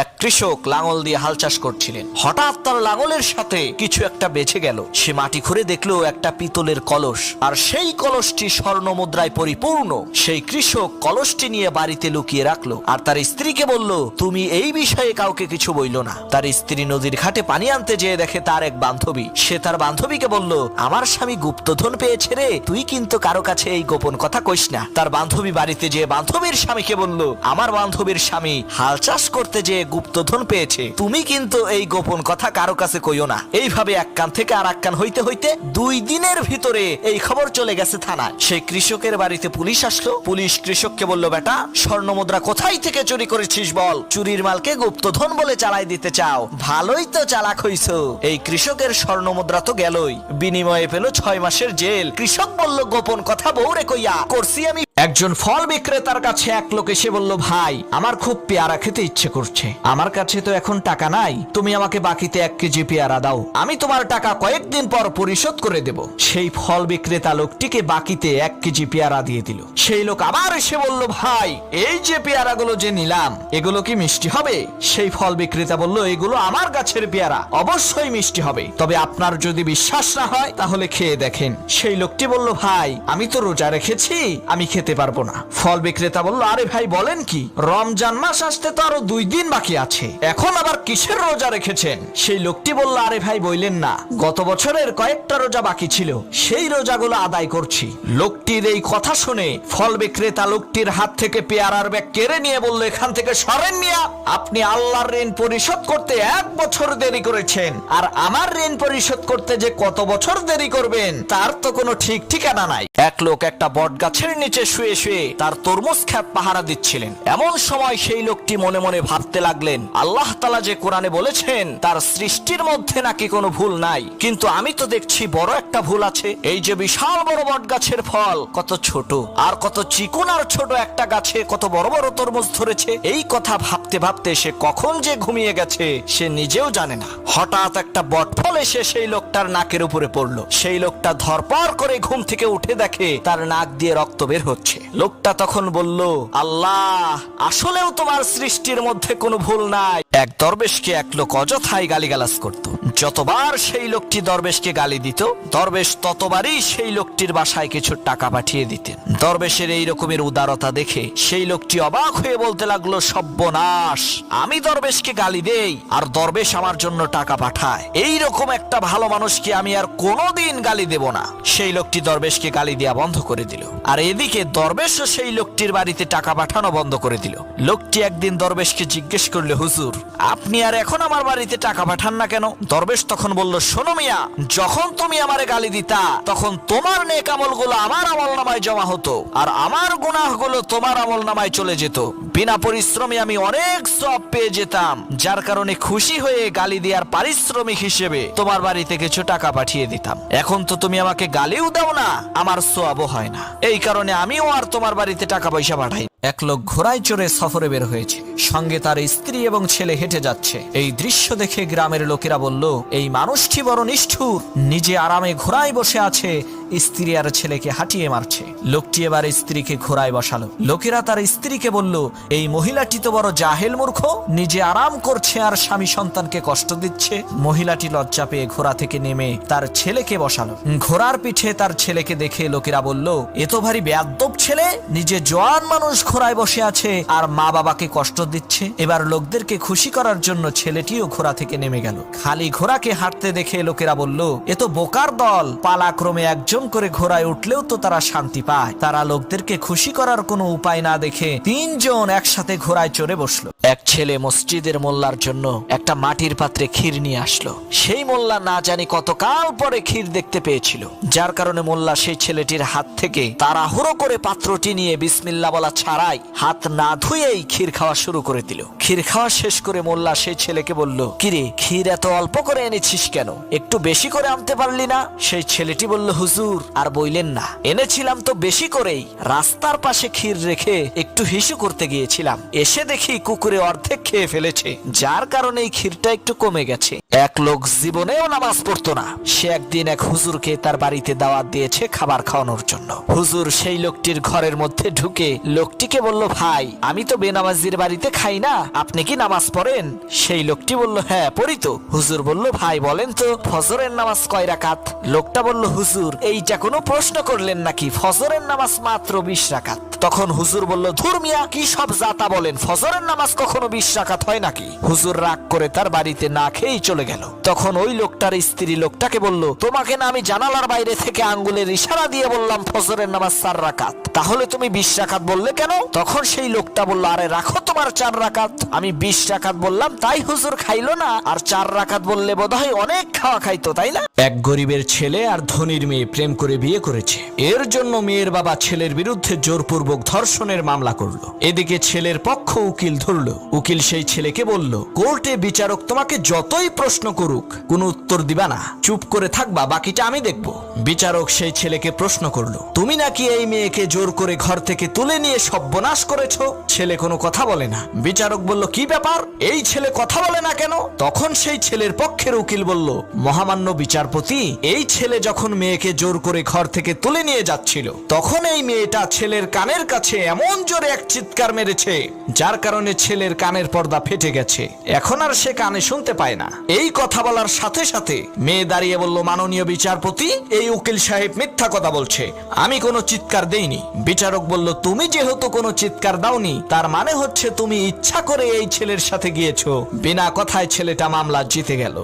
এক কৃষক লাঙল দিয়ে হাল চাষ করছিলেন। হঠাৎ তার লাঙলের সাথে কিছু একটা বেঁচে গেল। সে মাটি খুঁড়ে দেখল একটা পিতলের কলস। আর সেই কলসটি স্বর্ণ মুদ্রায় পরিপূর্ণ। সেই কৃষক কলসটি নিয়ে বাড়িতে লুকিয়ে রাখল। আর তার স্ত্রীকে বলল, তুমি এই বিষয়ে কাউকে কিছু বইল না। তার স্ত্রী নদীর ঘাটে পানি আনতে যেয়ে দেখে তার এক বান্ধবী। সে তার বান্ধবীকে বলল, আমার স্বামী গুপ্তধন পেয়েছে রে। তুই কিন্তু কারও কাছে এই গোপন কথা কইস না। তার বান্ধবী বাড়িতে যেয়ে বান্ধবীর স্বামীকে বলল, আমার বান্ধবীর স্বামী হাল চাষ করতে যেয়ে গুপ্তধন পেয়েছে। তুমি কিন্তু এই গোপন কথা কারও কাছে কইও না। এইভাবে এক কান থেকে আর এক কান হইতে হইতে দুই দিনের ভিতরে এই খবর চলে গেছে থানায়। সেই কৃষকের বাড়িতে পুলিশ আসলো। পুলিশ কৃষককে বলল, বেটা, স্বর্ণ মুদ্রা কোথায় থেকে চুরি করেছিস বল? চুরির মালকে গুপ্তধন বলে চালাই দিতে চাও। ভালোই তো চালাক হইছো। এই কৃষকের স্বর্ণ মুদ্রা তো গেলই। বিনিময়ে পেল ছয় মাসের জেল। কৃষক বলল, গোপন কথা বউরে কইয়া, করছি আমি একজন ফল বিক্রেতার কাছে এক লোক এসে বলল, ভাই, আমার খুব পেয়ারা খেতে ইচ্ছে করছে। আমার কাছে তো এখন টাকা নাই। তুমি আমাকে বাকিতে এক কেজি পেয়ারা দাও। আমি তোমার টাকা কয়েকদিন পর পরিশোধ করে দেব। সেই ফল বিক্রেতা লোকটিকে বাকিতে এক কেজি পেয়ারা দিয়ে দিল। সেই লোক আবার এসে বলল, ভাই, এই যে পেয়ারাগুলো যে নিলাম, এগুলো কি মিষ্টি হবে? সেই ফল বিক্রেতা বলল, এগুলো আমার গাছের পেয়ারা। অবশ্যই মিষ্টি হবে। তবে আপনার যদি বিশ্বাস না হয়, তাহলে খেয়ে দেখেন। সেই লোকটি বলল, ভাই, আমি তো রোজা রেখেছি। আমি খেতে পারব না। ফল বিক্রেতা বলল, আরে ভাই, বলেন কি? রমজান মাস আসতে তো আরও দুই দিন বাকি আছে। এখন আবার কিসের রোজা রেখেছেন? সেই লোকটি বলল, আরে ভাই, বইলেন না। গত বছরের কয়েকটা রোজা বাকি ছিল। সেই রোজাগুলো আদায় করছি। লোকটির এই কথা শুনে ফল বিক্রেতা লোকটির হাত থেকে পেয়ারার ব্যাগ কেড়ে নিয়ে বলল, এখান থেকে সরেন মিয়া। আপনি আল্লাহর ঋণ পরিশোধ করতে এক বছর দেরি করেছেন। আর আমার ঋণ পরিশোধ করতে যে কত বছর দেরি করবেন, তার তো কোনো ঠিক ঠিকানা নাই। এক লোক একটা বট গাছের নিচে শুয়ে শুয়ে তার তরমুজ খ্যাপ পাহারা দিচ্ছিলেন। এমন সময় সেই লোকটি মনে মনে ভাবতে লাগলেন, আল্লাহ তালা যে কোরআনে বলেছেন, তার সৃষ্টির মধ্যে নাকি কোনো ভুল নাই। কিন্তু আমি তো দেখছি বড় একটা ভুল আছে। এই যে বিশাল বড় বট গাছের ফল, কত ছোট, আর কত চিকুন আর ছোট একটা গাছে কত বড় বড় তরমুজ ধরেছে। এই কথা ভাবতে ভাবতে সে কখন যে ঘুমিয়ে গেছে, সে নিজেও জানে না। হঠাৎ একটা বট ফল এসে সেই লোকটার নাকের উপরে পড়ল। সেই লোকটা ধরপর করে ঘুম থেকে উঠে দেখে তার নাক দিয়ে রক্ত বের হচ্ছে। লোকটা তখন বলল, আল্লাহ, আসলেও তোমার সৃষ্টির মধ্যে কোনো ভুল নাই। এক দরবেশকে এক লোক অযথায় গালিগালাজ করত। যতবার সেই লোকটি দরবেশকে গালি দিত, দরবেশ ততবারই সেই লোকটির বাসায় কিছু টাকা পাঠিয়ে দিতেন। দরবেশের এই রকমের উদারতা দেখে সেই লোকটি অবাক হয়ে বলতে লাগল, সব্যনাশ, আমি দরবেশকে গালি দেই, আর দরবেশ আমার জন্য টাকা পাঠায়। এই রকম একটা ভালো মানুষকে আমি আর কোনোদিন গালি দেব না। সেই লোকটি দরবেশকে গালি দেওয়া বন্ধ করে দিল। আর এদিকে দরবেশও সেই লোকটির বাড়িতে টাকা পাঠানো বন্ধ করে দিল। লোকটি একদিন দরবেশকে জিজ্ঞেস করলে, হুজুর, আপনি আর এখন আমার বাড়িতে টাকা পাঠান না কেন? দরবেশ তখন বলল, শোনো মিয়া, যখন তুমি আমারে গালি দিতা, তখন তোমার নেক আমলগুলো আমার আমল নামায় জমা হতো, আর আমার গুনাহগুলো তোমার আমল নামায় চলে যেত। বিনা পরিশ্রমে আমি অনেক সব পেয়ে যেতাম, যার কারণে খুশি হয়ে গালি দেওয়ার পারিশ্রমিক হিসেবে তোমার বাড়িতে কিছু টাকা পাঠিয়ে দিতাম। এখন তো তুমি আমাকে গালিও দাও না, আমার সোয়াবও হয় না। এই কারণে আমিও আর তোমার বাড়িতে টাকা পয়সা পাঠাই এক লোক ঘোড়ায় চড়ে সফরে বের হয়েছে। সঙ্গে তার স্ত্রী এবং ছেলে হেঁটে যাচ্ছে। এই দৃশ্য দেখে গ্রামের লোকেরা বলল, এই মানুষটি বড় নিষ্ঠুর। নিজে আরামে ঘোড়ায় বসে আছে। স্ত্রী আর ছেলেকে হাঁটিয়ে মারছে। লোকটি এবার স্ত্রীকে ঘোড়ায় বসালো। লোকেরা তার স্ত্রীকে বলল, এই মহিলাটি তো বড় জাহেল মূর্খ, নিজে আরাম করছে আর স্বামী সন্তানকে কষ্ট দিচ্ছে। মহিলাটি লজ্জা পেয়ে ঘোড়া থেকে নেমে তার ছেলেকে বসালো। ঘোড়ার পিঠে তার ছেলেকে দেখে লোকেরা বলল, এ তো ভারী বেয়াদ্দব ছেলে, নিজে জোয়ান মানুষ ঘোড়ায় বসে আছে আর মা বাবাকে কষ্ট দিচ্ছে। এবার লোকদেরকে খুশি করার জন্য ছেলেটিও ঘোড়া থেকে নেমে গেল। খালি ঘোড়াকে হাঁটতে দেখে লোকেরা বলল, এ তো বোকার দল, পালাক্রমে একজন করে ঘোড়ায় উঠলেও তো তারা শান্তি পায়। তারা লোকদেরকে খুশি করার কোনো উপায় না দেখে তিনজন একসাথে ঘোড়ায় চড়ে বসল। এক ছেলে মসজিদের মোল্লার জন্য একটা মাটির পাত্রে ক্ষীর নিয়ে আসলো। সেই মোল্লা না জানি কতকাল পরে ক্ষীর দেখতে পেয়েছিল। যার কারণে মোল্লা সেই ছেলেটির হাত থেকে তাড়াহুড়ো করে পাত্রটি নিয়ে বিসমিল্লা বলা ছাড়াই হাত না ধুয়েই ক্ষীর খাওয়া শুরু করে দিল। ক্ষীর খাওয়া শেষ করে মোল্লা সেই ছেলেকে বলল, কিরে, ক্ষীর এত অল্প করে এনেছিস কেন? একটু বেশি করে আনতে পারলি না? সেই ছেলেটি বলল, হুজুর হুজুর আর বইলেন না। এনেছিলাম তো বেশি করেই। রাস্তার পাশে ক্ষীর রেখে একটু হিসু করতে গিয়েছিলাম। এসে দেখি কুকুরে অর্ধেক খেয়ে ফেলেছে। যার কারণে এই ক্ষীরটা একটু কমে গেছে। এক লোক জীবনেও নামাজ পড়তো না। সে একদিন এক হুজুরকে তার বাড়িতে দাওয়াত দিয়েছে খাবার খাওয়ানোর জন্য। হুজুর সেই লোকটির ঘরের মধ্যে ঢুকে লোকটিকে বলল, ভাই, আমি তো বেনামাজির বাড়িতে খাই না। আপনি কি নামাজ পড়েন? সেই লোকটি বলল হ্যাঁ পড়ি তো। হুজুর বলল, ভাই, বলেন তো, ফজরের নামাজ কয় রাকাত? লোকটা বলল, হুজুর এইটা কোনো প্রশ্ন করলেন নাকি? ফজরের নামাজ মাত্র বিশ রাকাত। তখন হুজুর বলল ধর্মিয়া কি সব জাতা বলেন? ফজরের নামাজ কখনো বিশ রাকাত হয় নাকি? হুজুর রাগ করে তার বাড়িতে না খেয়েই চলে গেল। তখন ওই লোকটার স্ত্রী লোকটাকে বলল, তোমাকে না আমি জানালার বাইরে থেকে আঙ্গুলের ইশারা দিয়ে বললাম ফজরের নামাজ চার রাকাত। তাহলে তুমি বিশ রাকাত বললে কেন? তখন সেই লোকটা বলল, আরে রাখো তোমার চার রাকাত। আমি বিশ রাকাত বললাম, তাই হুজুর খাইলো না। আর চার রাকাত বললে বোধহয় অনেক খাওয়া খাইতো, তাই না? এক গরিবের ছেলে আর ধনীর মেয়ে প্রেম করে বিয়ে করেছে। এর জন্য মেয়ের বাবা ছেলের বিরুদ্ধে জোরপূর্বক ধর্ষণের মামলা করল। এদিকে ছেলের পক্ষ উকিল ধরলো। উকিল সেই ছেলেকে বলল, কোর্টে বিচারক তোমাকে যতই প্রশ্ন করুক, কোনো উত্তর দিবা না। চুপ করে থাকবা, বাকিটা আমি দেখব। বিচারক সেই ছেলেকে প্রশ্ন করল, তুমি নাকি এই মেয়েকে জোর করে ঘর থেকে তুলে নিয়ে সর্বনাশ করেছ? ছেলে কোনো কথা বলে না। বিচারক বলল, কি ব্যাপার? এই ছেলে কথা বলে না কেন? তখন সেই ছেলের পক্ষের উকিল বলল, মহামান্য বিচারপতি এই ছেলে যখন মেয়েকে জোর করে ঘর থেকে তুলে নিয়ে যাচ্ছিল, তখন এই মেয়েটা ছেলের কানের কাছে এমন জোরে এক চিৎকার মেরেছে, যার কারণে ছেলের কানের পর্দা ফেটে গেছে। এখন আর সে কানে শুনতে পায় না। এই কথা বলার সাথে সাথে মেয়ে দাঁড়িয়ে বলল, মাননীয় বিচারপতি, এই উকিল সাহেব মিথ্যা কথা বলছে। আমি কোনো চিৎকার দেইনি। বিচারক বলল, তুমি যেহেতু কোনো চিৎকার দাওনি, তার মানে হচ্ছে তুমি ইচ্ছা করে এই ছেলের সাথে গিয়েছো। বিনা কথায় ছেলেটা মামলা জিতে গেল।